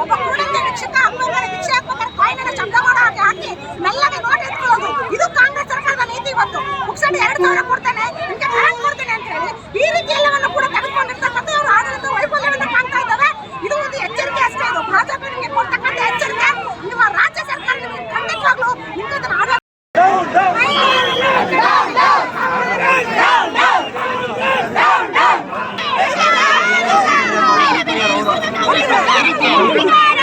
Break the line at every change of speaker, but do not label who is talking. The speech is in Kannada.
ಒಬ್ಬ ಕೂಡಂತೆ ಭಿಕ್ಷಕ ಹಾಕ್ಬೇಕಾದ್ರೆ ಭಿಕ್ಷೆ ಹಾಕ್ಬೇಕಾದ್ರೆ ಕಾಯಿನ ಹಾಗೆ ಹಾಕಿ ಇದು ಕಾಂಗ್ರೆಸ್ ಸರ್ಕಾರದ ನೀತಿ ಇವತ್ತು ಮುಗ್ಸಂಡಿ ಎರಡು ಕೊಡ್ತೇನೆ ಅಂತ ಹೇಳಿ ಈ ರೀತಿ ಕೂಡ ತೆಗೆದುಕೊಂಡಿರ್ತಕ್ಕಂಥ ಅವರು ಆಡಳಿತ ವೈಫಲ್ಯವನ್ನು ಕಾಣ್ತಾ ಇದು ಒಂದು ಎಚ್ಚರಿಕೆ ಅಷ್ಟೇ ಇದು ಎಚ್ಚರಿಕೆ ನಿಮ್ಮ ರಾಜ್ಯ ಸರ್ಕಾರ ಆಡಳಿತ